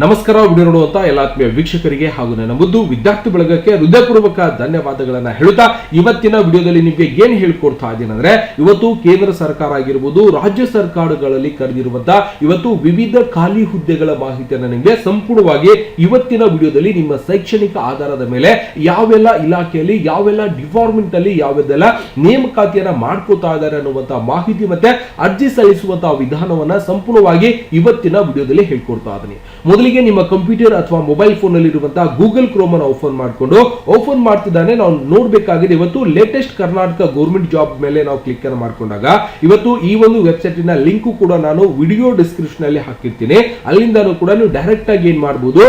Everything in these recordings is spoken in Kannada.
ನಮಸ್ಕಾರ ವಿಡಿಯೋ ನೋಡುವಂತ ಎಲ್ಲ ಆತ್ಮೀಯ ವೀಕ್ಷಕರಿಗೆ ಹಾಗೂ ನನ್ನ ಮುದ್ದು ವಿದ್ಯಾರ್ಥಿ ಬಳಗಕ್ಕೆ ಹೃದಯಪೂರ್ವಕ ಧನ್ಯವಾದಗಳನ್ನ ಹೇಳುತ್ತಾ ಇವತ್ತಿನ ವಿಡಿಯೋದಲ್ಲಿ ನಿಮಗೆ ಏನ್ ಹೇಳ್ಕೊಡ್ತಾ ಇದ್ದೀನಿ ಅಂದ್ರೆ, ಇವತ್ತು ಕೇಂದ್ರ ಸರ್ಕಾರ ಆಗಿರ್ಬೋದು, ರಾಜ್ಯ ಸರ್ಕಾರಗಳಲ್ಲಿ ಕರೆದಿರುವಂತ ಇವತ್ತು ವಿವಿಧ ಖಾಲಿ ಹುದ್ದೆಗಳ ಮಾಹಿತಿಯನ್ನು ನಿಮಗೆ ಸಂಪೂರ್ಣವಾಗಿ ಇವತ್ತಿನ ವಿಡಿಯೋದಲ್ಲಿ ನಿಮ್ಮ ಶೈಕ್ಷಣಿಕ ಆಧಾರದ ಮೇಲೆ ಯಾವೆಲ್ಲ ಇಲಾಖೆಯಲ್ಲಿ, ಯಾವೆಲ್ಲ ಡಿಪಾರ್ಟ್ಮೆಂಟ್ ಅಲ್ಲಿ, ಯಾವ್ದೆಲ್ಲ ನೇಮಕಾತಿಯನ್ನ ಮಾಡ್ಕೋತಾ ಇದ್ದಾರೆ ಅನ್ನುವಂತ ಮಾಹಿತಿ ಮತ್ತೆ ಅರ್ಜಿ ಸಲ್ಲಿಸುವಂತಹ ವಿಧಾನವನ್ನ ಸಂಪೂರ್ಣವಾಗಿ ಇವತ್ತಿನ ವಿಡಿಯೋದಲ್ಲಿ ಹೇಳ್ಕೊಡ್ತಾ ಇದ್ದೀನಿ. ಮೊದಲಿಗೆ ನಿಮ್ಮ ಕಂಪ್ಯೂಟರ್ ಅಥವಾ ಮೊಬೈಲ್ ಫೋನ್ ಅಲ್ಲಿ ಇರುವಂತಹ ಗೂಗಲ್ ಕ್ರೋಮ್ ಅನ್ನು ಓಪನ್ ಮಾಡಿಕೊಂಡು, ಓಪನ್ ಮಾಡ್ತಿದ್ದಾನೆ, ನಾವು ನೋಡಬೇಕಾಗಿದೆ. ಇವತ್ತು ಲೇಟೆಸ್ಟ್ ಕರ್ನಾಟಕ ಗೌರ್ಮೆಂಟ್ ಜಾಬ್ ಮೇಲೆ ನಾವು ಕ್ಲಿಕ್ ಅನ್ನು ಮಾಡ್ಕೊಂಡಾಗ, ಇವತ್ತು ಈ ಒಂದು ವೆಬ್ಸೈಟ್ನ ಲಿಂಕ್ ಕೂಡ ನಾನು ವಿಡಿಯೋ ಡಿಸ್ಕ್ರಿಪ್ಷನ್ ಅಲ್ಲಿ ಹಾಕಿರ್ತೀನಿ. ಅಲ್ಲಿಂದ ಕೂಡ ನೀವು ಡೈರೆಕ್ಟ್ ಆಗಿ ಏನ್ ಮಾಡಬಹುದು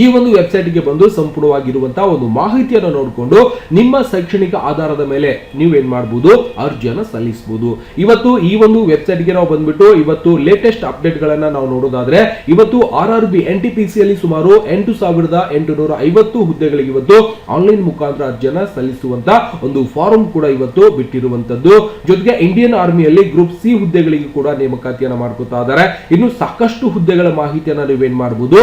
ಈ ಒಂದು ವೆಬ್ಸೈಟ್ಗೆ ಬಂದು ಸಂಪೂರ್ಣವಾಗಿರುವಂತಹ ಒಂದು ಮಾಹಿತಿಯನ್ನು ನೋಡಿಕೊಂಡು ನಿಮ್ಮ ಶೈಕ್ಷಣಿಕ ಆಧಾರದ ಮೇಲೆ ನೀವೇನ್ ಮಾಡಬಹುದು ಅರ್ಜಿಯನ್ನು ಸಲ್ಲಿಸಬಹುದು ಇವತ್ತು ಈ ಒಂದು ವೆಬ್ಸೈಟ್ಗೆ ನಾವು ಬಂದ್ಬಿಟ್ಟು ಇವತ್ತು ಲೇಟೆಸ್ಟ್ ಅಪ್ಡೇಟ್ ಗಳನ್ನ ನಾವು ನೋಡೋದಾದ್ರೆ, ಇವತ್ತು R R B N T P C ಅಲ್ಲಿ ಸುಮಾರು ಎಂಟು ಸಾವಿರದ ಎಂಟುನೂರ ಐವತ್ತು ಹುದ್ದೆಗಳಿಗೆ ಇವತ್ತು ಆನ್ಲೈನ್ ಮುಖಾಂತರ ಅರ್ಜಿಯನ್ನು ಸಲ್ಲಿಸುವಂತ ಒಂದು ಫಾರಂ ಕೂಡ ಇವತ್ತು ಬಿಟ್ಟಿರುವಂತದ್ದು. ಜೊತೆಗೆ ಇಂಡಿಯನ್ ಆರ್ಮಿಯಲ್ಲಿ ಗ್ರೂಪ್ ಸಿ ಹುದ್ದೆಗಳಿಗೆ ಕೂಡ ನೇಮಕಾತಿಯನ್ನು ಮಾಡ್ಕೊತಾ ಇದ್ದಾರೆ. ಇನ್ನು ಸಾಕಷ್ಟು ಹುದ್ದೆಗಳ ಮಾಹಿತಿಯನ್ನು ನೀವೇನ್ ಮಾಡಬಹುದು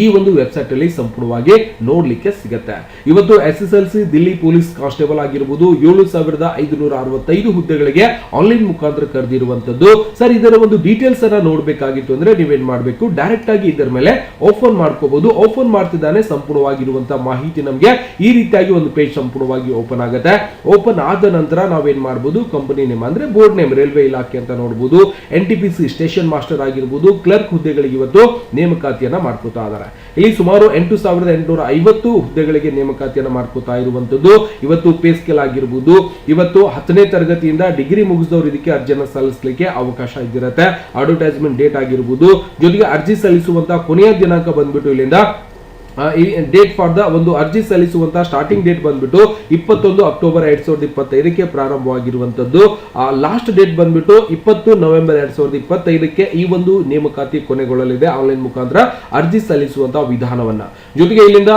ಈ ಒಂದು ವೆಬ್ಸೈಟ್ ಅಲ್ಲಿ ಸಂಪೂರ್ಣವಾಗಿ ನೋಡ್ಲಿಕ್ಕೆ ಸಿಗುತ್ತೆ. ಇವತ್ತು S S L C Delhi police constable ಆಗಿರ್ಬೋದು ಏಳು ಸಾವಿರದ ಐದುನೂರ ಅರವತ್ತೈದು ಹುದ್ದೆಗಳಿಗೆ ಆನ್ಲೈನ್ ಮುಖಾಂತರ ಕರೆದಿರುವಂತದ್ದು. ಸರ್, ಇದರ ಒಂದು ಡೀಟೇಲ್ಸ್ ಅನ್ನ ನೋಡಬೇಕಾಗಿತ್ತು ಅಂದ್ರೆ ನೀವೇನ್ ಮಾಡಬೇಕು? ಡೈರೆಕ್ಟ್ ಆಗಿ ಇದರ ಮೇಲೆ ಓಪನ್ ಮಾಡ್ಕೋಬಹುದು. ಓಪನ್ ಮಾಡ್ತಿದ್ದಾನೆ ಸಂಪೂರ್ಣವಾಗಿರುವಂತಹ ಮಾಹಿತಿ ನಮಗೆ ಈ ರೀತಿಯಾಗಿ ಒಂದು ಪೇಜ್ ಸಂಪೂರ್ಣವಾಗಿ ಓಪನ್ ಆಗುತ್ತೆ. ಓಪನ್ ಆದ ನಂತರ ನಾವೇನ್ ಮಾಡಬಹುದು ಕಂಪನಿ ನೇಮ್ ಅಂದ್ರೆ ಬೋರ್ಡ್ ನೇಮ್ ರೈಲ್ವೆ ಇಲಾಖೆ ಅಂತ ನೋಡಬಹುದು ಎನ್ ಸ್ಟೇಷನ್ ಮಾಸ್ಟರ್ ಆಗಿರ್ಬೋದು. ಕ್ಲರ್ಕ್ ಹುದ್ದೆಗಳಿಗೆ ಇವತ್ತು ನೇಮಕಾತಿಯನ್ನ ಮಾಡ್ಕೋತಾ ಇದ್ದಾರೆ. ಇಲ್ಲಿ ಸುಮಾರು ಎಂಟು ಸಾವಿರದ ಎಂಟುನೂರ ಐವತ್ತು ಹುದ್ದೆಗಳಿಗೆ ನೇಮಕಾತಿಯನ್ನ ಮಾಡ್ಕೋತಾ ಇರುವಂತದ್ದು ಇವತ್ತು ಪೇ ಸ್ಕೇಲ್ ಆಗಿರ್ಬೋದು. ಇವತ್ತು ಹತ್ತನೇ ತರಗತಿಯಿಂದ ಡಿಗ್ರಿ ಮುಗಿಸಿದವರು ಇದಕ್ಕೆ ಅರ್ಜಿಯನ್ನು ಸಲ್ಲಿಸಲಿಕ್ಕೆ ಅವಕಾಶ ಇದ್ದಿರತ್ತೆ. ಅಡ್ವರ್ಟೈಸ್ಮೆಂಟ್ ಡೇಟ್ ಆಗಿರ್ಬೋದು. ಜೊತೆಗೆ ಅರ್ಜಿ ಸಲ್ಲಿಸುವಂತಹ ಕೊನೆಯ ದಿನಾಂಕ ಬಂದ್ಬಿಟ್ಟು ಇಲ್ಲಿಂದ ಡೇಟ್ ಫಾರ್ ದ ಒಂದು ಅರ್ಜಿ ಸಲ್ಲಿಸುವಂತಹ ಸ್ಟಾರ್ಟಿಂಗ್ ಡೇಟ್ ಬಂದ್ಬಿಟ್ಟು ಇಪ್ಪತ್ತೊಂದು ಅಕ್ಟೋಬರ್ ಎರಡ್ ಸಾವಿರದ ಇಪ್ಪತ್ತೈದಕ್ಕೆ ಪ್ರಾರಂಭವಾಗಿರುವಂತದ್ದು ಲಾಸ್ಟ್ ಡೇಟ್ ಬಂದ್ಬಿಟ್ಟು ಇಪ್ಪತ್ತು ನವೆಂಬರ್ ಎರಡ್ ಸಾವಿರದ ಇಪ್ಪತ್ತೈದಕ್ಕೆ ಈ ಒಂದು ನೇಮಕಾತಿ ಕೊನೆಗೊಳ್ಳಲಿದೆ. ಆನ್ಲೈನ್ ಮುಖಾಂತರ ಅರ್ಜಿ ಸಲ್ಲಿಸುವಂತಹ ವಿಧಾನವನ್ನ. ಜೊತೆಗೆ ಇಲ್ಲಿಂದ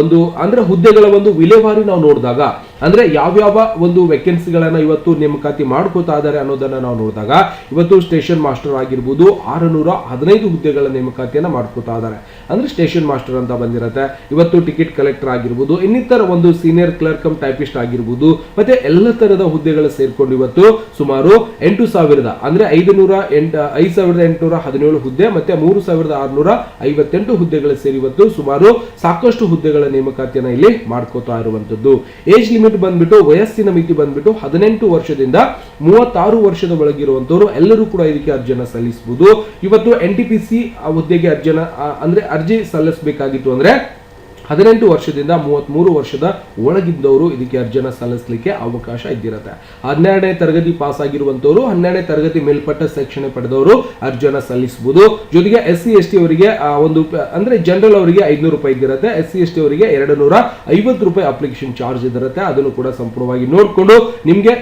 ಒಂದು, ಅಂದ್ರೆ ಹುದ್ದೆಗಳ ಒಂದು ವಿಲೇವಾರಿ ನಾವು ನೋಡಿದಾಗ ಅಂದ್ರೆ ಯಾವ್ಯಾವ ಒಂದು ವೇಕೆನ್ಸಿಗಳನ್ನ ಇವತ್ತು ನೇಮಕಾತಿ ಮಾಡ್ಕೋತಾ ಇದ್ದಾರೆ ಅನ್ನೋದನ್ನ ನಾವು ನೋಡಿದಾಗ, ಇವತ್ತು ಸ್ಟೇಷನ್ ಮಾಸ್ಟರ್ ಆಗಿರ್ಬೋದು ಆರುನೂರ ಹದಿನೈದು ಹುದ್ದೆಗಳ ನೇಮಕಾತಿಯನ್ನ ಮಾಡ್ಕೋತಾ ಇದ್ದಾರೆ. ಅಂದ್ರೆ ಸ್ಟೇಷನ್ ಮಾಸ್ಟರ್ ಅಂತ ಬಂದಿರತ್ತೆ, ಇವತ್ತು ಟಿಕೆಟ್ ಕಲೆಕ್ಟರ್ ಆಗಿರ್ಬೋದು, ಇನ್ನಿತರ ಒಂದು ಸೀನಿಯರ್ ಕ್ಲರ್ಕ್ ಟೈಪಿಸ್ಟ್ ಆಗಿರ್ಬೋದು, ಮತ್ತೆ ಎಲ್ಲ ತರದ ಹುದ್ದೆಗಳು ಸೇರ್ಕೊಂಡು ಇವತ್ತು ಸುಮಾರು ಎಂಟು ಸಾವಿರದ, ಅಂದ್ರೆ ಐದು ನೂರ ಎಂಟ, ಐದು ಸಾವಿರದ ಎಂಟುನೂರ ಹದಿನೇಳು ಹುದ್ದೆ, ಮತ್ತೆ ಮೂರು ಸಾವಿರದ ಆರುನೂರ ಐವತ್ತೆಂಟು ಹುದ್ದೆಗಳು ಸೇರಿ ಇವತ್ತು ಸುಮಾರು ಸಾಕಷ್ಟು ಹುದ್ದೆಗಳ ನೇಮಕಾತಿಯನ್ನ ಇಲ್ಲಿ ಮಾಡ್ಕೋತಾ ಇರುವಂತದ್ದು. ಏಜ್ ಲಿಮಿಟ್ ಬಂದ್ಬಿಟ್ಟು, ವಯಸ್ಸಿನ ಮಿತಿ ಬಂದ್ಬಿಟ್ಟು ಹದಿನೆಂಟು ವರ್ಷದಿಂದ ಮೂವತ್ತಾರು ವರ್ಷದ ಒಳಗಿರುವಂತವರು ಎಲ್ಲರೂ ಕೂಡ ಇದಕ್ಕೆ ಅರ್ಜಿಯನ್ನು ಸಲ್ಲಿಸಬಹುದು ಇವತ್ತು ಎನ್ ಟಿ ಪಿ ಸಿ ಹುದ್ದೆಗೆ ಅರ್ಜಿಯನ್ನು ಅಂದ್ರೆ ಅರ್ಜಿ ಸಲ್ಲಿಸಬೇಕಾಗಿತ್ತು ಅಂದ್ರೆ ಹದಿನೆಂಟು ವರ್ಷದಿಂದ ಮೂವತ್ಮೂರು ವರ್ಷದ ಒಳಗಿದ್ದವರು ಇದಕ್ಕೆ ಅರ್ಜಿಯನ್ನು ಸಲ್ಲಿಸಲಿಕ್ಕೆ ಅವಕಾಶ ಇದ್ದಿರುತ್ತೆ. ಹನ್ನೆರಡನೇ ತರಗತಿ ಪಾಸ್ ಆಗಿರುವಂತವರು ಹನ್ನೆರಡನೇ ತರಗತಿ ಮೇಲ್ಪಟ್ಟ ಶಿಕ್ಷಣ ಪಡೆದವರು ಅರ್ಜಿಯನ್ನು ಸಲ್ಲಿಸಬಹುದು ಜೊತೆಗೆ ಎಸ್ ಸಿ ಎಸ್ ಟಿ ಅವರಿಗೆ ಒಂದು, ಅಂದ್ರೆ ಜನರಲ್ ಅವರಿಗೆ ಐದ್ನೂರು ರೂಪಾಯಿ ಇದ್ದಿರುತ್ತೆ. ಎಸ್ ಸಿ ಎಸ್ ಟಿ ಅವರಿಗೆ ಎರಡು ನೂರ ಐವತ್ತು ರೂಪಾಯಿ ಅಪ್ಲಿಕೇಶನ್ ಚಾರ್ಜ್ ಇದಿರುತ್ತೆ ಅದನ್ನು ಕೂಡ ಸಂಪೂರ್ಣವಾಗಿ ನೋಡಿಕೊಂಡು ನಿಮಗೆ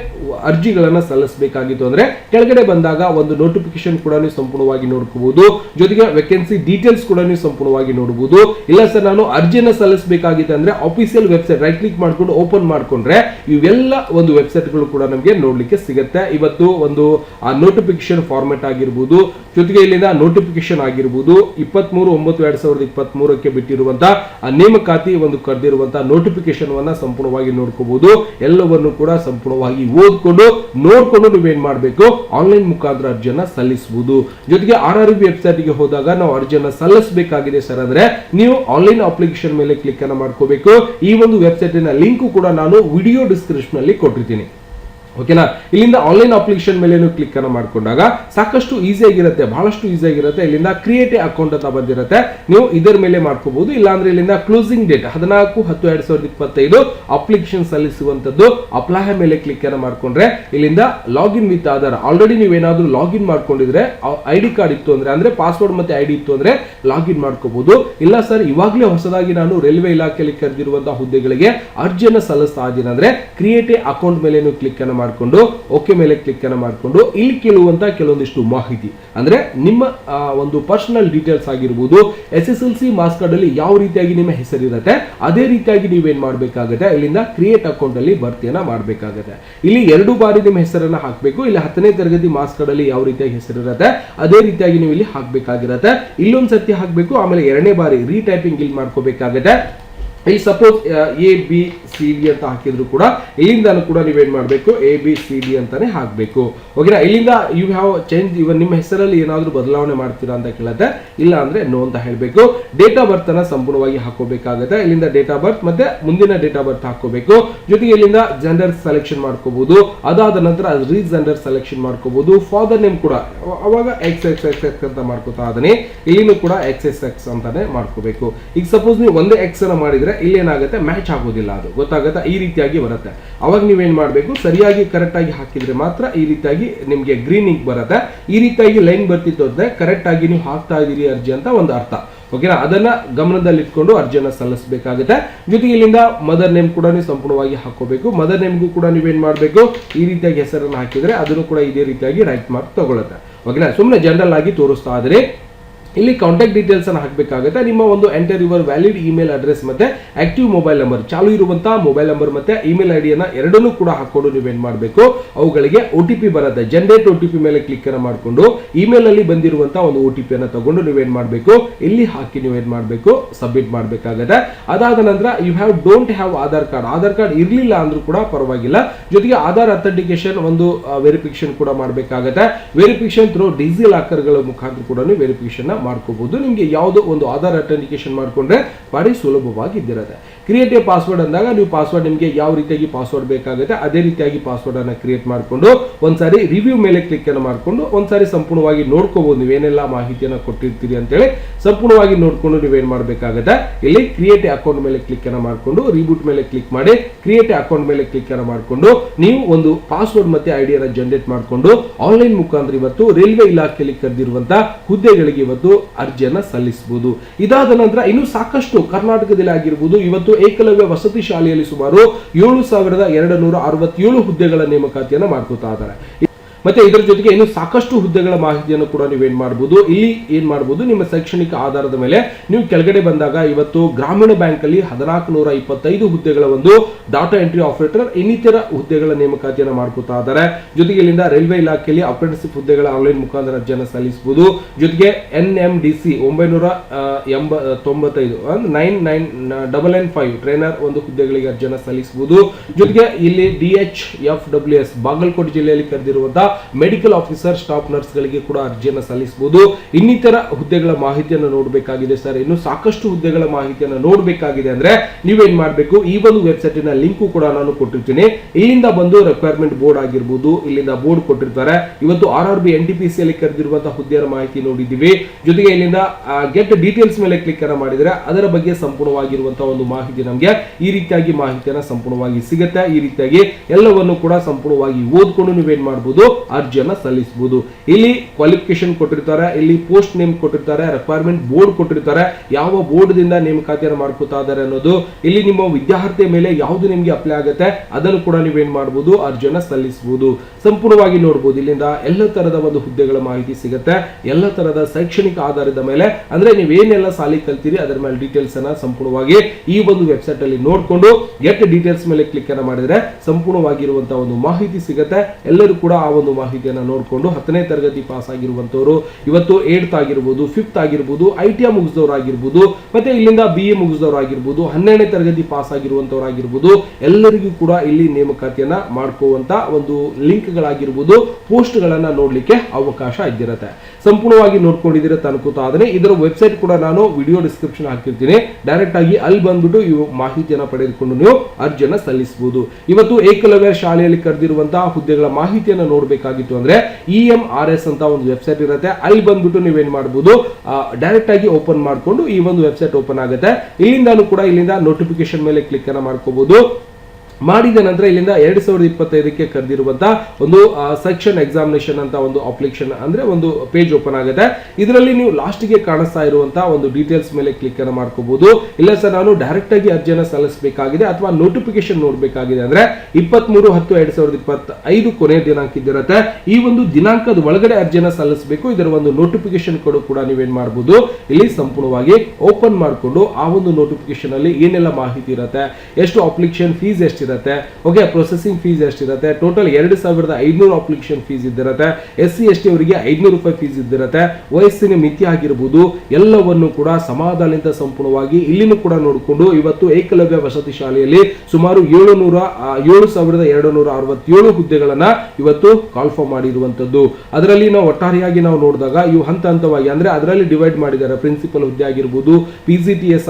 ಅರ್ಜಿಗಳನ್ನು ಸಲ್ಲಿಸಬೇಕಾಗಿತ್ತು ಅಂದ್ರೆ ಕೆಳಗಡೆ ಬಂದಾಗ ಒಂದು ನೋಟಿಫಿಕೇಶನ್ ಕೂಡ ಸಂಪೂರ್ಣವಾಗಿ ನೋಡ್ಕೋಬಹುದು ಜೊತೆಗೆ ವೇಕೆನ್ಸಿ ಡೀಟೇಲ್ಸ್ ಕೂಡ ಸಂಪೂರ್ಣವಾಗಿ ನೋಡಬಹುದು ಇಲ್ಲ ಸರ್, ನಾನು ಅರ್ಜಿಯನ್ನ ಸಲ್ಲಿಸಬೇಕಾಗಿದೆ ಅಂದ್ರೆ ಅಫಿಷಿಯಲ್ ವೆಬ್ಸೈಟ್ ರೈಟ್ ಕ್ಲಿಕ್ ಮಾಡ್ಕೊಂಡು ಓಪನ್ ಮಾಡ್ಕೊಂಡ್ರೆ ಇವೆಲ್ಲ ಒಂದು ವೆಬ್ಸೈಟ್ಗಳು ಕೂಡ ನಮಗೆ ನೋಡ್ಲಿಕ್ಕೆ ಸಿಗುತ್ತೆ. ಇವತ್ತು ಒಂದು, ಆ ನೋಟಿಫಿಕೇಶನ್ ಫಾರ್ಮೆಟ್ ಆಗಿರ್ಬೋದು, ಜೊತೆಗೆ ಇಲ್ಲಿಂದ ನೋಟಿಫಿಕೇಶನ್ ಆಗಿರ್ಬೋದು, ಇಪ್ಪತ್ಮೂರು, ಒಂಬತ್ತು, ಎರಡ್ ಸಾವಿರದ ಇಪ್ಪತ್ತ್ ಮೂರಕ್ಕೆ ಬಿಟ್ಟಿರುವಂತಹ ನೇಮಕಾತಿ ಒಂದು ಕರೆದಿರುವಂತಹ ನೋಟಿಫಿಕೇಶನ್ ವನ್ನ ಸಂಪೂರ್ಣವಾಗಿ ನೋಡ್ಕೋಬಹುದು ಎಲ್ಲವನ್ನು ಕೂಡ ಸಂಪೂರ್ಣವಾಗಿ ಓದ್ಕೊಂಡು, ನೋಡ್ಕೊಂಡು ನೀವೇನ್ ಮಾಡಬೇಕು? ಆನ್ಲೈನ್ ಮುಖಾಂತರ ಅರ್ಜಿಯನ್ನ ಸಲ್ಲಿಸಬಹುದು ಜೊತೆಗೆ ಆರ್ ಆರ್ ಬಿ ವೆಬ್ಸೈಟ್ಗೆ ಹೋದಾಗ ನಾವು ಅರ್ಜಿಯನ್ನ ಸಲ್ಲಿಸಬೇಕಾಗಿದೆ ಸರ್ ಅಂದ್ರೆ, ನೀವು ಆನ್ಲೈನ್ ಅಪ್ಲಿಕೇಶನ್ ಮೇಲೆ ಕ್ಲಿಕ್ ಅನ್ನು ಮಾಡ್ಕೋಬೇಕು. ಈ ಒಂದು ವೆಬ್ಸೈಟ್ನ ಲಿಂಕ್ ಕೂಡ ನಾನು ವಿಡಿಯೋ ಡಿಸ್ಕ್ರಿಪ್ಷನ್ ಅಲ್ಲಿ ಕೊಟ್ಟಿರ್ತೀನಿ. ಓಕೆನಾ ಇಲ್ಲಿಂದ ಆನ್ಲೈನ್ ಅಪ್ಲಿಕೇಶನ್ ಮೇಲೆ ಕ್ಲಿಕ್ ಅನ್ನು ಮಾಡ್ಕೊಂಡಾಗ ಸಾಕಷ್ಟು ಈಸಿ ಆಗಿರುತ್ತೆ, ಬಹಳಷ್ಟು ಈಸಿ ಆಗಿರುತ್ತೆ. ಇಲ್ಲಿಂದ ಕ್ರಿಯೇಟ್ ಅಕೌಂಟ್ ಅಂತ ಬಂದಿರುತ್ತೆ. ನೀವು ಇದರ ಮೇಲೆ ಮಾಡ್ಕೋಬಹುದು ಇಲ್ಲಾಂದ್ರೆ ಇಲ್ಲಿಂದ ಕ್ಲೋಸಿಂಗ್ ಡೇಟ್ ಹದಿನಾಲ್ಕು ಹತ್ತು ಎರಡ್ ಸಾವಿರದ ಇಪ್ಪತ್ತೈದು ಅಪ್ಲಿಕೇಶನ್ ಸಲ್ಲಿಸುವಂತದ್ದು ಅಪ್ಲೈ ಮೇಲೆ ಕ್ಲಿಕ್ ಅನ್ನು ಮಾಡ್ಕೊಂಡ್ರೆ ಇಲ್ಲಿಂದ ಲಾಗಿನ್ ವಿತ್ ಆಧಾರ್ ಆಲ್ರೆಡಿ ನೀವೇನಾದ್ರೂ ಲಾಗಿನ್ ಮಾಡ್ಕೊಂಡಿದ್ರೆ ಐ ಡಿ ಕಾರ್ಡ್ ಇತ್ತು ಅಂದ್ರೆ ಅಂದ್ರೆ ಪಾಸ್ವರ್ಡ್ ಮತ್ತೆ ಐ ಡಿ ಇತ್ತು ಅಂದ್ರೆ ಲಾಗಿನ್ ಮಾಡ್ಕೋಬಹುದು ಇಲ್ಲ ಸರ್ ಇವಾಗಲೇ ಹೊಸದಾಗಿ ನಾನು ರೈಲ್ವೆ ಇಲಾಖೆಯಲ್ಲಿ ಕರೆದಿರುವಂತಹ ಹುದ್ದೆಗಳಿಗೆ ಅರ್ಜಿಯನ್ನು ಸಲ್ಲಿಸ್ತಾ ಇದ್ದೀನಿ ಅಂದ್ರೆ ಕ್ರಿಯೇಟ್ ಅಕೌಂಟ್ ಮೇಲೆ ಕ್ಲಿಕ್ ಅನ್ನು ಮಾಡಿಕೊಂಡು ಓಕೆ ಮೇಲೆ ಕ್ಲಿಕ್ ಅನ್ನು ಮಾಡಿಕೊಂಡು ಇಲ್ಲಿ ಕೇಳುವಂತ ಕೆಲವೊಂದಿಷ್ಟು ಮಾಹಿತಿ. ಅಂದ್ರೆ ನಿಮ್ಮ ಒಂದು ಪರ್ಸನಲ್ ಡೀಟೇಲ್ಸ್ ಆಗಿರ್ಬೋದು S S L C marks card ಅಲ್ಲಿ ಯಾವ ರೀತಿಯಾಗಿ ನಿಮ್ಮ ಹೆಸರಿರುತ್ತೆ ಅದೇ ರೀತಿಯಾಗಿ ನೀವೇನ್ ಮಾಡಬೇಕಾಗುತ್ತೆ, ಇಲ್ಲಿಂದ ಕ್ರಿಯೇಟ್ ಅಕೌಂಟ್ ಅಲ್ಲಿ ಭರ್ತಿಯನ್ನ ಮಾಡಬೇಕಾಗುತ್ತೆ. ಇಲ್ಲಿ ಎರಡು ಬಾರಿ ನಿಮ್ಮ ಹೆಸರನ್ನ ಹಾಕಬೇಕು, ಇಲ್ಲಿ ಹತ್ತನೇ ತರಗತಿ ಮಾರ್ಕ್ಸ್ ಕಾರ್ಡ್ ಅಲ್ಲಿ ಯಾವ ರೀತಿಯಾಗಿ ಹೆಸರಿರುತ್ತೆ ಅದೇ ರೀತಿಯಾಗಿ ನೀವು ಇಲ್ಲಿ ಹಾಕ್ಬೇಕಾಗಿರುತ್ತೆ. ಇಲ್ಲೊಂದ್ ಸತಿ ಹಾಕಬೇಕು, ಆಮೇಲೆ ಎರಡನೇ ಬಾರಿ ರೀಟೈಪಿಂಗ್ ಇಲ್ಲಿ ಮಾಡ್ಕೋಬೇಕಾಗತ್ತೆ. ಇಲ್ಲಿ suppose A B C D ಅಂತ ಹಾಕಿದ್ರು ಕೂಡ ಇಲ್ಲಿಂದ ಕೂಡ ನೀವೇನ್ ಮಾಡಬೇಕು? ಎ ಬಿ ಸಿ ಡಿ ಅಂತಾನೆ ಹಾಕಬೇಕು. ಓಕೆನಾ ಇಲ್ಲಿಂದ ಯು ಹ್ಯಾವ್ ಚೇಂಜ್ ಇವನ್ ನಿಮ್ಮ ಹೆಸರಲ್ಲಿ ಏನಾದರೂ ಬದಲಾವಣೆ ಮಾಡ್ತೀರಾ ಅಂತ ಕೇಳುತ್ತೆ. ಇಲ್ಲ ಅಂದ್ರೆ ನೋ ಅಂತ ಹೇಳಬೇಕು. ಡೇಟ್ ಆಫ್ ಬರ್ತ್ ಅನ್ನ ಸಂಪೂರ್ಣವಾಗಿ ಹಾಕೋಬೇಕಾಗುತ್ತೆ ಇಲ್ಲಿಂದ ಡೇಟ್ ಆಫ್ ಬರ್ತ್ ಮತ್ತೆ ಮುಂದಿನ ಡೇಟ್ ಆಫ್ ಬರ್ತ್ ಹಾಕೋಬೇಕು ಜೊತೆಗೆ ಇಲ್ಲಿಂದ ಜೆಂಡರ್ ಸೆಲೆಕ್ಷನ್ ಮಾಡ್ಕೋಬಹುದು ಅದಾದ ನಂತರ ರೀಜೆಂಡರ್ ಸೆಲೆಕ್ಷನ್ ಮಾಡ್ಕೋಬಹುದು ಫಾದರ್ ನೇಮ್ ಕೂಡ, ಅವಾಗ ಎಕ್ಸ್ ಎಕ್ಸ್ ಎಕ್ಸ್ ಎಕ್ಸ್ ಅಂತ ಮಾಡ್ಕೋತಾ ಅದನ್ನೇ ಇಲ್ಲಿನೂ ಕೂಡ ಎಕ್ಸ್ ಎಸ್ ಎಕ್ಸ್ ಅಂತಾನೆ ಮಾಡ್ಕೋಬೇಕು. ಈಗ ಸಪೋಸ್ ನೀವು ಒಂದೇ ಎಕ್ಸ್ ಅನ್ನ ಮಾಡಿದ್ರೆ ಇಲ್ಲಿ ಏನಾಗುತ್ತೆ ಮ್ಯಾಚ್ ಆಗೋದಿಲ್ಲ ಅದು. ಗೊತ್ತಾಗುತ್ತೆ ಈ ರೀತಿಯಾಗಿ ಬರುತ್ತೆ. ಅವಾಗ ನೀವೇನ್ ಮಾಡಬೇಕು? ಸರಿಯಾಗಿ ಕರೆಕ್ಟಾಗಿ ಹಾಕಿದ್ರೆ ಮಾತ್ರ ಈ ರೀತಿಯಾಗಿ ನಿಮ್ಗೆ ಗ್ರೀನಿಂಗ್ ಬರುತ್ತೆ. ಈ ರೀತಿಯಾಗಿ ಲೈನ್ ಬರ್ತಿತ್ತು ಅಂದ್ರೆ ಕರೆಕ್ಟ್ ಆಗಿ ನೀವು ಹಾಕ್ತಾ ಇದೀರಿ ಅರ್ಜಿ ಅಂತ ಒಂದು ಅರ್ಥ. ಓಕೆನಾ ಅದನ್ನ ಗಮನದಲ್ಲಿಟ್ಕೊಂಡು ಅರ್ಜಿಯನ್ನ ಸಲ್ಲಿಸಬೇಕಾಗುತ್ತೆ. ಜೊತೆಗೆ ಇಲ್ಲಿಂದ ಮದರ್ ನೇಮ್ ಕೂಡ ನೀವು ಸಂಪೂರ್ಣವಾಗಿ ಹಾಕೋಬೇಕು. ಮದರ್ ನೇಮ್ಗೂ ಕೂಡ ನೀವೇನ್ ಮಾಡಬೇಕು? ಈ ರೀತಿಯಾಗಿ ಹೆಸರನ್ನು ಹಾಕಿದ್ರೆ ಅದನ್ನು ಕೂಡ ಇದೇ ರೀತಿಯಾಗಿ ರೈಟ್ ಮಾರ್ಕ್ ತಗೊಳ್ಳುತ್ತೆ. ಓಕೆನಾ ಸುಮ್ಮನೆ ಜನರಲ್ ಆಗಿ ತೋರಿಸ್ತಾ ಇದ್ರೆ. ಇಲ್ಲಿ ಕಾಂಟ್ಯಾಕ್ಟ್ ಡೀಟೇಲ್ಸ್ ಅನ್ನು ಹಾಕಬೇಕಾಗುತ್ತೆ. ನಿಮ್ಮ ಒಂದು enter your valid email address ಮತ್ತೆ ಆಕ್ಟಿವ್ ಮೊಬೈಲ್ ನಂಬರ್ ಚಾಲು ಇರುವಂತಹ ಮೊಬೈಲ್ ನಂಬರ್ ಮತ್ತೆ ಇಮೇಲ್ ಐಡಿಯನ್ನು ಎರಡನ್ನೂ ಕೂಡ ಹಾಕೊಂಡು ನೀವೇನ್ ಮಾಡಬೇಕು? ಅವುಗಳಿಗೆ ಒ ಟಿ ಪಿ ಬರುತ್ತೆ. ಜನರೇಟ್ ಒ ಟಿ ಪಿ ಮೇಲೆ ಕ್ಲಿಕ್ ಅನ್ನು ಮಾಡಿಕೊಂಡು ಇಮೇಲ್ ಅಲ್ಲಿ ಬಂದಿರುವಂತಹ ಒಂದು ಒ ಟಿ ಪಿ ಅನ್ನ ತಗೊಂಡು ನೀವೇನ್ ಮಾಡಬೇಕು? ಇಲ್ಲಿ ಹಾಕಿ ನೀವು ನೀವೇನ್ ಮಾಡಬೇಕು? ಸಬ್ಮಿಟ್ ಮಾಡಬೇಕಾಗುತ್ತೆ. ಅದಾದ ನಂತರ you have don't have Aadhaar card Aadhaar card ಇರಲಿಲ್ಲ ಅಂದ್ರೂ ಕೂಡ ಪರವಾಗಿಲ್ಲ. ಜೊತೆಗೆ ಆಧಾರ್ ಅಥೆಂಟಿಕೇಶನ್ ಒಂದು ವೆರಿಫಿಕೇಶನ್ ಕೂಡ ಮಾಡಬೇಕಾಗುತ್ತೆ. ವೆರಿಫಿಕೇಶನ್ ಥ್ರೂ ಡಿಜಿ ಲಾಕರ್ಗಳ ಮುಖಾಂತರ ಕೂಡ ನೀವು ವೆರಿಫಿಕೇಶನ್ ಮಾಡ್ಕೋಬಹುದು ನಿಮಗೆ ಯಾವುದೋ ಒಂದು ಆಧಾರ್ ಅಥೆಂಟಿಕೇಶನ್ ಮಾಡ್ಕೊಂಡ್ರೆ ಬಾರಿ ಸುಲಭವಾಗಿ ಇದ್ದಿರುತ್ತೆ ಕ್ರಿಯೇಟ್ ಎ ಪಾಸ್ವರ್ಡ್ ಅಂದಾಗ ನೀವು ಪಾಸ್ವರ್ಡ್ ನಿಮಗೆ ಯಾವ ರೀತಿಯಾಗಿ ಪಾಸ್ವರ್ಡ್ ಬೇಕಾಗುತ್ತೆ, ಅದೇ ರೀತಿಯಾಗಿ ಪಾಸ್ವರ್ಡ್ ಅನ್ನ ಕ್ರಿಯೇಟ್ ಮಾಡಿಕೊಂಡು, ಒಂದ್ಸಾರಿ ರಿವ್ಯೂ ಮೇಲೆ ಕ್ಲಿಕ್ ಅನ್ನು ಮಾಡಿಕೊಂಡು, ಒಂದ್ಸಾರಿ ಸಂಪೂರ್ಣವಾಗಿ ನೋಡ್ಕೋಬಹುದು ನೀವೇನೆಲ್ಲ ಮಾಹಿತಿಯನ್ನು ಕೊಟ್ಟಿರ್ತೀರಿ ಅಂತೇಳಿ ಸಂಪೂರ್ಣವಾಗಿ ನೋಡ್ಕೊಂಡು ನೀವೇನು ಮಾಡಬೇಕಾಗುತ್ತೆ, ಇಲ್ಲಿ ಕ್ರಿಯೇಟ್ ಅಕೌಂಟ್ ಮೇಲೆ ಕ್ಲಿಕ್ ಅನ್ನು ಮಾಡಿಕೊಂಡು ರಿಬೂಟ್ ಮೇಲೆ ಕ್ಲಿಕ್ ಮಾಡಿ ಕ್ರಿಯೇಟ್ ಅಕೌಂಟ್ ಮೇಲೆ ಕ್ಲಿಕ್ ಅನ್ನು ಮಾಡಿಕೊಂಡು, ನೀವು ಒಂದು ಪಾಸ್ವರ್ಡ್ ಮತ್ತೆ ಐಡಿಯನ್ನು ಜನರೇಟ್ ಮಾಡಿಕೊಂಡು ಆನ್ಲೈನ್ ಮುಖಾಂತರ ಇವತ್ತು ರೈಲ್ವೆ ಇಲಾಖೆಯಲ್ಲಿ ಕರೆದಿರುವಂತಹ ಹುದ್ದೆಗಳಿಗೆ ಇವತ್ತು ಅರ್ಜಿಯನ್ನ ಸಲ್ಲಿಸಬಹುದು ಇದಾದ ನಂತರ ಇನ್ನು ಸಾಕಷ್ಟು ಕರ್ನಾಟಕದಲ್ಲಿ ಆಗಿರ್ಬೋದು, ಇವತ್ತು ಏಕಲವ್ಯ ವಸತಿ ಶಾಲೆಯಲ್ಲಿ ಸುಮಾರು ಏಳು ಸಾವಿರದ ಎರಡು ನೂರ ಅರವತ್ತೇಳು ಹುದ್ದೆಗಳ ನೇಮಕಾತಿಯನ್ನು ಮಾಡ್ಕೋತಾ ಇದ್ದಾರೆ. ಮತ್ತೆ ಇದರ ಜೊತೆಗೆ ಇನ್ನು ಸಾಕಷ್ಟು ಹುದ್ದೆಗಳ ಮಾಹಿತಿಯನ್ನು ಕೂಡ ನೀವೇನು ಮಾಡಬಹುದು ಇಲ್ಲಿ ಏನ್ ಮಾಡಬಹುದು ನಿಮ್ಮ ಶೈಕ್ಷಣಿಕ ಆಧಾರದ ಮೇಲೆ ನೀವು ಕೆಳಗಡೆ ಬಂದಾಗ ಇವತ್ತು ಗ್ರಾಮೀಣ ಬ್ಯಾಂಕ್ ಅಲ್ಲಿ ಹದಿನಾಲ್ಕು ನೂರ ಇಪ್ಪತ್ತೈದು ಹುದ್ದೆಗಳ ಒಂದು ಡಾಟಾ ಎಂಟ್ರಿ ಆಪರೇಟರ್ ಇನ್ನಿತರ ಹುದ್ದೆಗಳ ನೇಮಕಾತಿಯನ್ನು ಮಾಡ್ಕೋತಾ ಇದ್ದಾರೆ. ಜೊತೆಗೆ ಇಲ್ಲಿಂದ ರೈಲ್ವೆ ಇಲಾಖೆಯಲ್ಲಿ ಅಪ್ರೆಂಟಿಸ್ಶಿಪ್ ಹುದ್ದೆಗಳ ಆನ್ಲೈನ್ ಮುಖಾಂತರ ಅರ್ಜಿಯನ್ನು ಸಲ್ಲಿಸಬಹುದು. ಜೊತೆಗೆ ಎನ್ ಎಂ ಡಿ ಸಿ ಒಂಬೈನೂರ ಎಂಬ ತೊಂಬತ್ತೈದು nine nine double five trainer ಒಂದು ಹುದ್ದೆಗಳಿಗೆ ಅರ್ಜಿಯನ್ನು ಸಲ್ಲಿಸಬಹುದು. ಜೊತೆಗೆ ಇಲ್ಲಿ D H F W S Bagalkote ಜಿಲ್ಲೆಯಲ್ಲಿ ಕರೆದಿರುವಂತಹ ಮೆಡಿಕಲ್ ಆಫೀಸರ್, ಸ್ಟಾಫ್ ನರ್ಸ್ಗಳಿಗೆ ಕೂಡ ಅರ್ಜಿಯನ್ನು ಸಲ್ಲಿಸಬಹುದು. ಇನ್ನಿತರ ಹುದ್ದೆಗಳ ಮಾಹಿತಿಯನ್ನು ನೋಡಬೇಕಾಗಿದೆ ಸರ್. ಇನ್ನು ಸಾಕಷ್ಟು ಹುದ್ದೆಗಳ ಮಾಹಿತಿಯನ್ನು ನೋಡಬೇಕಾಗಿದೆ ಅಂದ್ರೆ ನೀವೇನ್ ಮಾಡಬೇಕು? ಈ ಒಂದು ವೆಬ್ಸೈಟಿನ ಲಿಂಕು ಕೂಡ ನಾನು ಕೊಟ್ಟಿರ್ತೀನಿ. ಇಲ್ಲಿಂದ ಬಂದು ರಿಕ್ವೈರ್ಮೆಂಟ್ ಬೋರ್ಡ್ ಆಗಿರ್ಬೋದು, ಇಲ್ಲಿಂದ ಬೋರ್ಡ್ ಕೊಟ್ಟಿರ್ತಾರೆ. ಇವತ್ತು R R B N T P C ಅಲ್ಲಿ ಕರೆದಿರುವಂತಹ ಹುದ್ದೆಯ ಮಾಹಿತಿ ನೋಡಿದ್ದೀವಿ. ಜೊತೆಗೆ ಇಲ್ಲಿಂದ ಗೆಟ್ ಡೀಟೇಲ್ಸ್ ಮೇಲೆ ಕ್ಲಿಕ್ ಅನ್ನ ಮಾಡಿದ್ರೆ ಅದರ ಬಗ್ಗೆ ಸಂಪೂರ್ಣವಾಗಿರುವಂತಹ ಒಂದು ಮಾಹಿತಿ ನಮಗೆ ಈ ರೀತಿಯಾಗಿ ಮಾಹಿತಿಯನ್ನು ಸಂಪೂರ್ಣವಾಗಿ ಸಿಗುತ್ತೆ. ಈ ರೀತಿಯಾಗಿ ಎಲ್ಲವನ್ನು ಕೂಡ ಸಂಪೂರ್ಣವಾಗಿ ಓದ್ಕೊಂಡು ನೀವೇನ್ ಮಾಡಬಹುದು ಅರ್ಜಿಯನ್ನ ಸಲ್ಲಿಸಬಹುದು ಇಲ್ಲಿ ಕ್ವಾಲಿಫಿಕೇಶನ್ ಕೊಟ್ಟಿರ್ತಾರೆ, ಇಲ್ಲಿ ಪೋಸ್ಟ್ ನೇಮ್ ಕೊಟ್ಟಿರ್ತಾರೆ ರಿಕ್ವೈರ್ಮೆಂಟ್ ಬೋರ್ಡ್ ಕೊಟ್ಟಿರ್ತಾರೆ. ಯಾವ ಬೋರ್ಡ್ ದಿಂದ ನೇಮಕಾತಿಯನ್ನು ಮಾಡ್ಕೋತಾ ಇದ್ದಾರೆ ಅನ್ನೋದು ಇಲ್ಲಿ ನಿಮ್ಮ ವಿದ್ಯಾರ್ಥಿಯ ಮೇಲೆ ಯಾವುದು ನಿಮಗೆ ಅಪ್ಲೈ ಆಗುತ್ತೆ, ಅದನ್ನು ಕೂಡ ನೀವೇನ್ ಮಾಡಬಹುದು ಅರ್ಜಿಯನ್ನ ಸಲ್ಲಿಸಬಹುದು ಸಂಪೂರ್ಣವಾಗಿ ನೋಡಬಹುದು ಇಲ್ಲಿಂದ ಎಲ್ಲ ತರದ ಒಂದು ಹುದ್ದೆಗಳ ಮಾಹಿತಿ ಸಿಗುತ್ತೆ. ಎಲ್ಲ ತರದ ಶೈಕ್ಷಣಿಕ ಆಧಾರದ ಮೇಲೆ, ಅಂದ್ರೆ ನೀವೇನೆಲ್ಲ ಸಾಲಿ ಕಲ್ತೀರಿ, ಅದರ ಮೇಲೆ ಡೀಟೇಲ್ಸ್ ಅನ್ನ ಸಂಪೂರ್ಣವಾಗಿ ಈ ಒಂದು ವೆಬ್ಸೈಟ್ ಅಲ್ಲಿ ನೋಡ್ಕೊಂಡು ಗೆಟ್ ಡೀಟೇಲ್ಸ್ ಮೇಲೆ ಕ್ಲಿಕ್ ಅನ್ನ ಮಾಡಿದ್ರೆ ಸಂಪೂರ್ಣವಾಗಿರುವಂತಹ ಒಂದು ಮಾಹಿತಿ ಸಿಗುತ್ತೆ. ಎಲ್ಲರೂ ಕೂಡ ಆ ಒಂದು ಮಾಹಿತಿಯನ್ನ ನೋಡಿಕೊಂಡು ಹತ್ತನೇ ತರಗತಿ ಪಾಸ್ ಆಗಿರುವಂತವರು. ಇವತ್ತು ಏಟ್ತ್ ಆಗಿರ್ಬೋದು ಫಿಫ್ತ್ ಆಗಿರ್ಬೋದು ಐ ಟಿ ಐ ಮುಗಿಸಿದವರು ಆಗಿರ್ಬೋದು ಮತ್ತೆ ಇಲ್ಲಿಂದ ಬಿ ಎ ಮುಗಿಸಿದವರು ಆಗಿರ್ಬೋದು ಹನ್ನೆರಡನೇ ತರಗತಿ ಪಾಸ್ ಆಗಿರುವಂತವ್ರು ಆಗಿರ್ಬೋದು ಎಲ್ಲರಿಗೂ ಕೂಡ ಇಲ್ಲಿ ನೇಮಕಾತಿಯನ್ನ ಮಾಡ್ಕೋವಂತ ಒಂದು ಲಿಂಕ್ ಗಳಾಗಿರ್ಬೋದು ಪೋಸ್ಟ್ ಗಳನ್ನ ನೋಡ್ಲಿಕ್ಕೆ ಅವಕಾಶ ಇದ್ದಿರತ್ತೆ. ಸಂಪೂರ್ಣವಾಗಿ ನೋಡ್ಕೊಂಡಿದ್ದೀರ ತನಕೂತ ಆದ್ರೆ ಇದರ ವೆಬ್ಸೈಟ್ ಕೂಡ ನಾನು ವಿಡಿಯೋ ಡಿಸ್ಕ್ರಿಪ್ಷನ್ ಹಾಕಿರ್ತೀನಿ. ಡೈರೆಕ್ಟ್ ಆಗಿ ಅಲ್ಲಿ ಬಂದ್ಬಿಟ್ಟು ಇವು ಮಾಹಿತಿಯನ್ನ ಪಡೆದುಕೊಂಡು ನೀವು ಅರ್ಜಿಯನ್ನ ಸಲ್ಲಿಸಬಹುದು ಇವತ್ತು ಏಕಲವ್ಯ ಶಾಲೆಯಲ್ಲಿ ಕರೆದಿರುವಂತಹ ಹುದ್ದೆಗಳ ಮಾಹಿತಿಯನ್ನ ನೋಡಬೇಕಾಗಿತ್ತು ಅಂದ್ರೆ ಇ ಎಂ ಆರ್ ಎಸ್ ಅಂತ ಒಂದು ವೆಬ್ಸೈಟ್ ಇರುತ್ತೆ. ಅಲ್ಲಿ ಬಂದ್ಬಿಟ್ಟು ನೀವೇನು ಮಾಡಬಹುದು ಡೈರೆಕ್ಟ್ ಆಗಿ ಓಪನ್ ಮಾಡ್ಕೊಂಡು ಈ ಒಂದು ವೆಬ್ಸೈಟ್ ಓಪನ್ ಆಗುತ್ತೆ. ಇಲ್ಲಿಂದಾನು ಕೂಡ ಇಲ್ಲಿಂದ ನೋಟಿಫಿಕೇಶನ್ ಮೇಲೆ ಕ್ಲಿಕ್ ಅನ್ನ ಮಾಡ್ಕೋಬಹುದು ಮಾಡಿದ ನಂತರ ಇಲ್ಲಿಂದ ಎರಡ್ ಸಾವಿರದ ಇಪ್ಪತ್ತೈದಕ್ಕೆ ಕರೆದಿರುವಂತಹ ಒಂದು ಸೆಕ್ಷನ್ ಎಕ್ಸಾಮಿನೇಷನ್ ಅಂತ ಒಂದು ಅಪ್ಲಿಕೇಶನ್ ಅಂದ್ರೆ ಒಂದು ಪೇಜ್ ಓಪನ್ ಆಗುತ್ತೆ. ಇದರಲ್ಲಿ ನೀವು ಲಾಸ್ಟ್ಗೆ ಕಾಣಿಸ್ತಾ ಇರುವಂತಹ ಒಂದು ಡೀಟೇಲ್ಸ್ ಮೇಲೆ ಕ್ಲಿಕ್ ಅನ್ನು ಮಾಡ್ಕೋಬಹುದು. ಇಲ್ಲ ಸರ್, ನಾನು ಡೈರೆಕ್ಟ್ ಆಗಿ ಅರ್ಜಿಯನ್ನು ಸಲ್ಲಿಸಬೇಕಾಗಿದೆ ಅಥವಾ ನೋಟಿಫಿಕೇಶನ್ ನೋಡಬೇಕಾಗಿದೆ ಅಂದ್ರೆ ಇಪ್ಪತ್ಮೂರು ಹತ್ತು ಎರಡ್ ಸಾವಿರದ ಇಪ್ಪತ್ತೈದು ಕೊನೆಯ ದಿನಾಂಕ ಇದ್ದಿರುತ್ತೆ. ಈ ಒಂದು ದಿನಾಂಕದ ಒಳಗಡೆ ಅರ್ಜಿಯನ್ನು ಸಲ್ಲಿಸಬೇಕು. ಇದರ ಒಂದು ನೋಟಿಫಿಕೇಶನ್ ಕೊಡು ಕೂಡ ನೀವೇನ್ ಮಾಡಬಹುದು ಇಲ್ಲಿ ಸಂಪೂರ್ಣವಾಗಿ ಓಪನ್ ಮಾಡಿಕೊಂಡು ಆ ಒಂದು ನೋಟಿಫಿಕೇಶನ್ ಅಲ್ಲಿ ಏನೆಲ್ಲ ಮಾಹಿತಿ ಇರುತ್ತೆ? ಎಷ್ಟು ಅಪ್ಲಿಕೇಶನ್ ಫೀಸ್ ಎಷ್ಟಿರುತ್ತೆ? ಓಕೆ ಪ್ರೊಸೆಸಿಂಗ್ ಫೀಸ್ ಎಷ್ಟಿರುತ್ತೆ? ಟೋಟಲ್ ಎರಡು ಸಾವಿರದ ಐದುನೂರು ಅಪ್ಲಿಕೇಶನ್ ಫೀಸ್ ಇದ್ದಿರುತ್ತೆ. ಎಸ್ ಸಿ ಎಸ್ ಟಿ ಅವರಿಗೆ ಐದುನೂರು ರೂಪಾಯಿ ಫೀಸ್ ಇದ್ದಿರುತ್ತೆ. ವಯಸ್ಸಿನ ಮಿತಿ ಆಗಿರ್ಬೋದು, ಎಲ್ಲವನ್ನು ಕೂಡ ಸಮಾಧಾನದಿಂದ ಸಂಪೂರ್ಣವಾಗಿ ಇಲ್ಲಿನೂ ಕೂಡ ನೋಡಿಕೊಂಡು ಇವತ್ತು ಏಕಲವ್ಯ ವಸತಿ ಶಾಲೆಯಲ್ಲಿ ಸುಮಾರು ಏಳುನೂರ ಏಳು ಸಾವಿರದ ಎರಡು ನೂರ ಅರವತ್ತೇಳು ಹುದ್ದೆಗಳನ್ನ ಇವತ್ತು ಕಾಲ್ಫಾರ್ಮ್ ಮಾಡಿರುವಂತದ್ದು ಅದರಲ್ಲಿ ನಾವು ಒಟ್ಟಾರೆಯಾಗಿ ನಾವು ನೋಡಿದಾಗ, ಇವು ಹಂತ ಹಂತವಾಗಿ ಅಂದ್ರೆ ಅದರಲ್ಲಿ ಡಿವೈಡ್ ಮಾಡಿದ್ದಾರೆ. ಪ್ರಿನ್ಸಿಪಲ್ ಹುದ್ದೆ ಆಗಿರ್ಬೋದು ಪಿ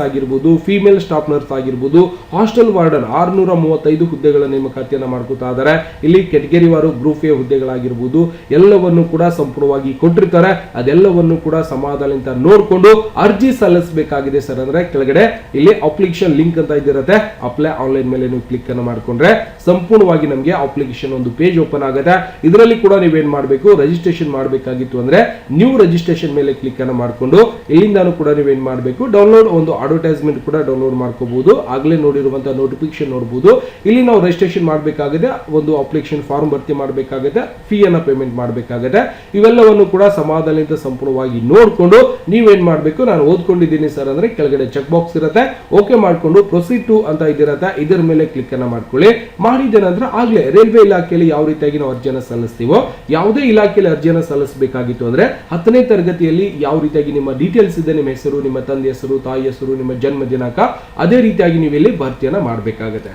ಆಗಿರ್ಬೋದು ಫಿಮೇಲ್ ಸ್ಟಾಫ್ ನರ್ಸ್ ಆಗಿರ್ಬೋದು ಹಾಸ್ಟೆಲ್ ವಾರ್ಡನ್ ಆರ್ನೂರ ಮೂವತ್ತೈದು ಹುದ್ದೆಗಳ ನೇಮಕಾತಿಯನ್ನು ಮಾಡ್ಕೊತಾ ಇದ್ದಾರೆ. ಇಲ್ಲಿ ಕೆಟಗರಿವಾರು ಗ್ರೂಪ್ ಎ ಹುದ್ದೆಗಳಾಗಿರ್ಬೋದು, ಎಲ್ಲವನ್ನು ಕೂಡ ಸಂಪೂರ್ಣವಾಗಿ ಕೊಟ್ಟಿರ್ತಾರೆ. ಅದೆಲ್ಲವನ್ನು ಕೂಡ ಸಮಾಧಾನದಿಂದ ನೋಡಿಕೊಂಡು ಅರ್ಜಿ ಸಲ್ಲಿಸಬೇಕಾಗಿದೆ ಸರ್ ಅಂದ್ರೆ ಕೆಳಗಡೆ ಇಲ್ಲಿ ಅಪ್ಲಿಕೇಶನ್ ಲಿಂಕ್ ಅಂತ ಇದಿರುತ್ತೆ. ಅಪ್ಲೈ ಆನ್ಲೈನ್ ಮೇಲೆ ನೀವು ಕ್ಲಿಕ್ ಅನ್ನು ಮಾಡ್ಕೊಂಡ್ರೆ ಸಂಪೂರ್ಣವಾಗಿ ನಮಗೆ ಅಪ್ಲಿಕೇಶನ್ ಒಂದು ಪೇಜ್ ಓಪನ್ ಆಗುತ್ತೆ. ಇದರಲ್ಲಿ ಕೂಡ ನೀವೇನ್ ಮಾಡಬೇಕು, ರಿಜಿಸ್ಟ್ರೇಷನ್ ಮಾಡಬೇಕಾಗಿತ್ತು ಅಂದ್ರೆ ನ್ಯೂ ರಿಜಿಸ್ಟ್ರೇಷನ್ ಮೇಲೆ ಕ್ಲಿಕ್ ಅನ್ನು ಮಾಡಿಕೊಂಡು ಇಲ್ಲಿಂದಾನು ಕೂಡ ನೀವೇನ್ ಮಾಡಬೇಕು, ಡೌನ್ಲೋಡ್ ಒಂದು ಅಡ್ವರ್ಟೈಸ್ಮೆಂಟ್ ಕೂಡ ಡೌನ್ಲೋಡ್ ಮಾಡ್ಕೋಬಹುದು ಆಗ್ಲೇ ನೋಡಿರುವಂತಹ ನೋಟಿಫಿಕೇಶನ್ ನೋಡಬಹುದು ಇಲ್ಲಿ ನಾವು ರಿಜಿಸ್ಟ್ರೇಷನ್ ಮಾಡಬೇಕಾಗಿದೆ, ಒಂದು ಅಪ್ಲಿಕೇಶನ್ ಫಾರ್ಮ್ ಭರ್ತಿ ಮಾಡಬೇಕಾಗಿದೆ ಫೀ ಅನ್ನ ಪೇಮೆಂಟ್ ಮಾಡಬೇಕಾಗಿದೆ. ಇವೆಲ್ಲವನ್ನು ಕೂಡ ಸಮಾಧಾನದಿಂದ ಸಂಪೂರ್ಣವಾಗಿ ನೋಡಿಕೊಂಡು ನೀವೇನ್ ಮಾಡಬೇಕು, ನಾನು ಓದ್ಕೊಂಡಿದ್ದೀನಿ ಸರ್ ಅಂದ್ರೆ ಕೆಳಗಡೆ ಚೆಕ್ ಬಾಕ್ಸ್ ಇರುತ್ತೆ. ಓಕೆ ಮಾಡ್ಕೊಂಡು ಪ್ರೊಸೀಡ್ ಟು ಅಂತ ಇದಿರತ್ತೆ. ಇದರ ಮೇಲೆ ಕ್ಲಿಕ್ ಅನ್ನ ಮಾಡ್ಕೊಳ್ಳಿ. ಮಾಡಿದ ನಂತರ ಆಗ್ಲೇ ರೈಲ್ವೆ ಇಲಾಖೆಯಲ್ಲಿ ಯಾವ ರೀತಿಯಾಗಿ ನಾವು ಅರ್ಜಿಯನ್ನು ಸಲ್ಲಿಸ್ತೀವೋ, ಯಾವುದೇ ಇಲಾಖೆಯಲ್ಲಿ ಅರ್ಜಿಯನ್ನು ಸಲ್ಲಿಸಬೇಕಾಗಿತ್ತು ಅಂದ್ರೆ ಹತ್ತನೇ ತರಗತಿಯಲ್ಲಿ ಯಾವ ರೀತಿಯಾಗಿ ನಿಮ್ಮ ಡೀಟೇಲ್ಸ್ ಇದೆ, ನಿಮ್ಮ ಹೆಸರು, ನಿಮ್ಮ ತಂದೆ ಹೆಸರು, ತಾಯಿ ಹೆಸರು, ನಿಮ್ಮ ಜನ್ಮ ದಿನಾಂಕ, ಅದೇ ರೀತಿಯಾಗಿ ನೀವು ಇಲ್ಲಿ ಭರ್ತಿಯನ್ನ ಮಾಡಬೇಕಾಗುತ್ತೆ.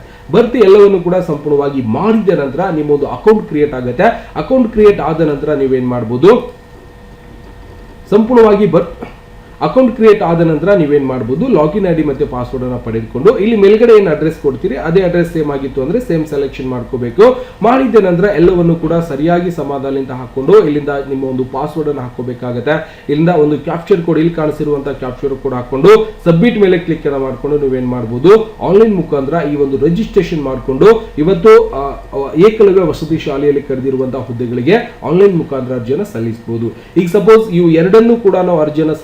ಭರ್ತಿ ಎಲ್ಲವನ್ನು ಕೂಡ ಸಂಪೂರ್ಣವಾಗಿ ಮಾಡಿದ ನಂತರ ನಿಮ್ಮ ಒಂದು ಅಕೌಂಟ್ ಕ್ರಿಯೇಟ್ ಆಗುತ್ತೆ. ಅಕೌಂಟ್ ಕ್ರಿಯೇಟ್ ಆದ ನಂತರ ನೀವೇನ್ ಮಾಡ್ಬೋದು? ಸಂಪೂರ್ಣವಾಗಿ ಬರ್ ಅಕೌಂಟ್ ಕ್ರಿಯೇಟ್ ಆದ ನಂತರ ನೀವೇನು ಮಾಡ್ಬೋದು? ಲಾಗಿನ್ ಐ ಡಿ ಮತ್ತೆ ಪಾಸ್ವರ್ಡ್ ಅನ್ನ ಪಡೆದುಕೊಂಡು ಇಲ್ಲಿ ಮೇಲ್ಗಡೆ ಏನು ಅಡ್ರೆಸ್ ಕೊಡ್ತೀರಿ? ಅದೇ ಅಡ್ರೆಸ್ ಸೇಮ್ ಆಗಿತ್ತು ಅಂದ್ರೆ ಸೇಮ್ ಸೆಲೆಕ್ಷನ್ ಮಾಡ್ಕೋಬೇಕು. ಮಾಡಿದ ನಂತರ ಎಲ್ಲವನ್ನು ಕೂಡ ಸರಿಯಾಗಿ ಸಮಾಧಾನದಿಂದ ಹಾಕೊಂಡು ಇಲ್ಲಿಂದ ನಿಮ್ಮ ಒಂದು ಪಾಸ್ವರ್ಡ್ ಅನ್ನು ಹಾಕೋಬೇಕಾಗತ್ತೆ. ಇಲ್ಲಿಂದ ಒಂದು ಕ್ಯಾಪ್ಚರ್ ಕೋಡ್ ಇಲ್ಲಿ ಕಾಣಿಸಿರುವಂತಹ ಕ್ಯಾಪ್ಚರ್ ಕೋಡ್ ಹಾಕೊಂಡು ಸಬ್ಮಿಟ್ ಮೇಲೆ ಕ್ಲಿಕ್ ಅನ್ನ ಮಾಡ್ಕೊಂಡು ನೀವೇನ್ ಮಾಡ್ಬೋದು? ಆನ್ಲೈನ್ ಮುಖಾಂತರ ಈ ಒಂದು ರಿಜಿಸ್ಟ್ರೇಷನ್ ಮಾಡಿಕೊಂಡು ಇವತ್ತು ಏಕಲವ್ಯ ವಸತಿ ಶಾಲೆಯಲ್ಲಿ ಕರೆದಿರುವಂತಹ ಹುದ್ದೆಗಳಿಗೆ ಆನ್ಲೈನ್ ಮುಖಾಂತರ ಅರ್ಜಿಯನ್ನು ಸಲ್ಲಿಸಬಹುದು ಈಗ ಸಪೋಸ್ ಇವು ಎರಡನ್ನೂ ಕೂಡ ನಾವು ಅರ್ಜಿಯನ್ನು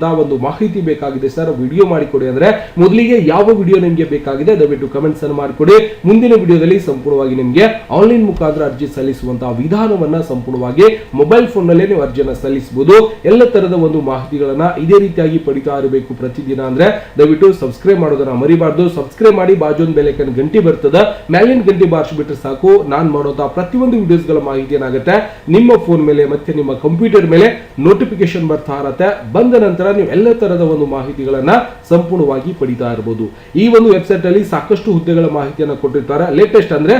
ಸಲ್ಲಿಸುವಂತಹ ಒಂದು ಮಾಹಿತಿ ಬೇಕಾಗಿದೆ ಸರ್, ವಿಡಿಯೋ ಮಾಡಿಕೊಡಿ ಅಂದ್ರೆ ಮೊದಲಿಗೆ ಯಾವ ವಿಡಿಯೋ ನಿಮಗೆ ಬೇಕಾಗಿದೆ ದಯವಿಟ್ಟು ಕಮೆಂಟ್ಸ್ ಅನ್ನು ಮಾಡಿಕೊಡಿ. ಮುಂದಿನ ವಿಡಿಯೋದಲ್ಲಿ ಸಂಪೂರ್ಣವಾಗಿ ನಿಮಗೆ ಆನ್ಲೈನ್ ಮುಖಾಂತರ ಅರ್ಜಿ ಸಲ್ಲಿಸುವಂತಹ ವಿಧಾನವನ್ನ ಸಂಪೂರ್ಣವಾಗಿ ಮೊಬೈಲ್ ಫೋನ್ ನಲ್ಲೇ ನೀವು ಅರ್ಜಿಯನ್ನು ಸಲ್ಲಿಸಬಹುದು. ಎಲ್ಲ ತರದ ಒಂದು ಮಾಹಿತಿಗಳನ್ನ ಇದೇ ರೀತಿಯಾಗಿ ಪಡಿತಾ ಇರಬೇಕು ಪ್ರತಿದಿನ ಅಂದ್ರೆ. ದಯವಿಟ್ಟು ಸಬ್ಸ್ಕ್ರೈಬ್ ಮಾಡೋದನ್ನ ಮರಿಬಾರ್ದು. ಸಬ್ಸ್ಕ್ರೈಬ್ ಮಾಡಿ ಬಾಜು ಬೆಲೆಕನ್ ಗಂಟೆ ಬರ್ತದ. ಮೇಲಿನ ಗಂಟೆ ಬಾರಿಸ್ಬಿಟ್ರೆ ಸಾಕು. ನಾನು ಮಾಡುವಂತಹ ಪ್ರತಿಯೊಂದು ವಿಡಿಯೋಸ್ಗಳ ಮಾಹಿತಿ ಏನಾಗುತ್ತೆ? ನಿಮ್ಮ ಫೋನ್ ಮೇಲೆ ಮತ್ತೆ ನಿಮ್ಮ ಕಂಪ್ಯೂಟರ್ ಮೇಲೆ ನೋಟಿಫಿಕೇಶನ್ ಬರ್ತಾ ಇರತ್ತೆ. ಬಂದ ನಂತರ ನೀವು ಎಲ್ಲ ತರಹದ ಒಂದು ಮಾಹಿತಿಗಳನ್ನ ಸಂಪೂರ್ಣವಾಗಿ ಪಡಿತಾ ಇರಬಹುದು ಈ ಒಂದು ವೆಬ್ಸೈಟ್ ಅಲ್ಲಿ ಸಾಕಷ್ಟು ಹುದ್ದೆಗಳ ಮಾಹಿತಿಯನ್ನು ಕೊಟ್ಟಿರ್ತಾರೆ. ಲೇಟೆಸ್ಟ್ ಅಂದ್ರೆ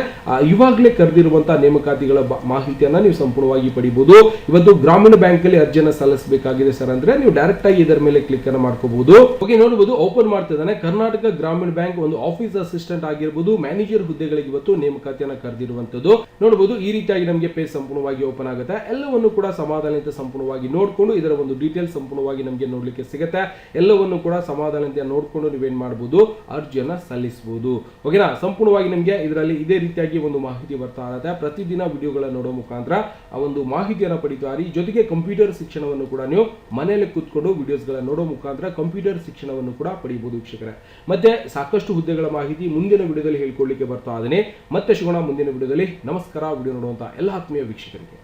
ಇವಾಗಲೇ ಕರೆದಿರುವಂತಹ ನೇಮಕಾತಿಗಳ ಮಾಹಿತಿಯನ್ನ ನೀವು ಸಂಪೂರ್ಣವಾಗಿ ಪಡಿಬಹುದು ಇವತ್ತು ಗ್ರಾಮೀಣ ಬ್ಯಾಂಕ್ ಅಲ್ಲಿ ಅರ್ಜಿಯನ್ನ ಸಲ್ಲಿಸಬೇಕಾಗಿದೆ ಸರ್ ಅಂದ್ರೆ, ನೀವು ಡೈರೆಕ್ಟ್ ಆಗಿ ಇದರ ಮೇಲೆ ಕ್ಲಿಕ್ ಅನ್ನ ಮಾಡ್ಕೋಬಹುದು ಓಕೆ ನೋಡಬಹುದು ಓಪನ್ ಮಾಡ್ತಿದ್ದಾನೆ. ಕರ್ನಾಟಕ ಗ್ರಾಮೀಣ ಬ್ಯಾಂಕ್ ಒಂದು ಆಫೀಸ್ ಅಸಿಸ್ಟೆಂಟ್ ಆಗಿರ್ಬೋದು. ಮ್ಯಾನೇಜರ್ ಹುದ್ದೆಗಳಿಗೆ ಇವತ್ತು ನೇಮಕಾತಿಯನ್ನ ಕರೆದಿರುವಂತದ್ದು ನೋಡಬಹುದು ಈ ರೀತಿಯಾಗಿ ನಮಗೆ ಪೇಜ್ ಸಂಪೂರ್ಣವಾಗಿ ಓಪನ್ ಆಗುತ್ತೆ. ಎಲ್ಲವನ್ನು ಕೂಡ ಸಮಾಧಾನದಿಂದ ಸಂಪೂರ್ಣವಾಗಿ ನೋಡಿಕೊಂಡು ಇದರ ಒಂದು ಡೀಟೇಲ್ ಸಂಪೂರ್ಣವಾಗಿ ನಮಗೆ ನೋಡ್ಲಿಕ್ಕೆ ಸಿಗುತ್ತೆ. ಎಲ್ಲವನ್ನು ಕೂಡ ಸಮಾಧಾನದಿಂದ ನೋಡಿಕೊಂಡು ನೀವೇನ್ ಮಾಡಬಹುದು ಅರ್ಜಿಯನ್ನ ಸಲ್ಲಿಸಬಹುದು ಓಕೆನಾ? ಸಂಪೂರ್ಣವಾಗಿ ನಿಮಗೆ ಇದರಲ್ಲಿ ಇದೇ ರೀತಿಯಾಗಿ ಒಂದು ಮಾಹಿತಿ ಬರ್ತಾ ಇರುತ್ತೆ. ಪ್ರತಿದಿನ ವಿಡಿಯೋಗಳನ್ನ ನೋಡೋ ಮುಖಾಂತರ ಆ ಒಂದು ಮಾಹಿತಿಯನ್ನು ಪಡಿತಾರೆ. ಜೊತೆಗೆ ಕಂಪ್ಯೂಟರ್ ಶಿಕ್ಷಣವನ್ನು ಕೂಡ ನೀವು ಮನೆಯಲ್ಲಿ ಕೂತ್ಕೊಂಡು ವಿಡಿಯೋಸ್ಗಳನ್ನ ನೋಡೋ ಮುಖಾಂತರ ಕಂಪ್ಯೂಟರ್ ಶಿಕ್ಷಣವನ್ನು ಕೂಡ ಪಡೆಯಬಹುದು ವೀಕ್ಷಕರೇ. ಮತ್ತೆ ಸಾಕಷ್ಟು ಹುದ್ದೆಗಳ ಮಾಹಿತಿ ಮುಂದಿನ ವಿಡಿಯೋದಲ್ಲಿ ಹೇಳ್ಕೊಳ್ಳಿಕ್ಕೆ ಬರ್ತಾ ಇದ್ದೇನೆ. ಮತ್ತೆ ಸಿಗೋಣ ಮುಂದಿನ ವಿಡಿಯೋದಲ್ಲಿ. ನಮಸ್ಕಾರ. ವಿಡಿಯೋ ನೋಡುವಂತಹ ಎಲ್ಲ ಆತ್ಮೀಯ ವೀಕ್ಷಕರಿಗೆ.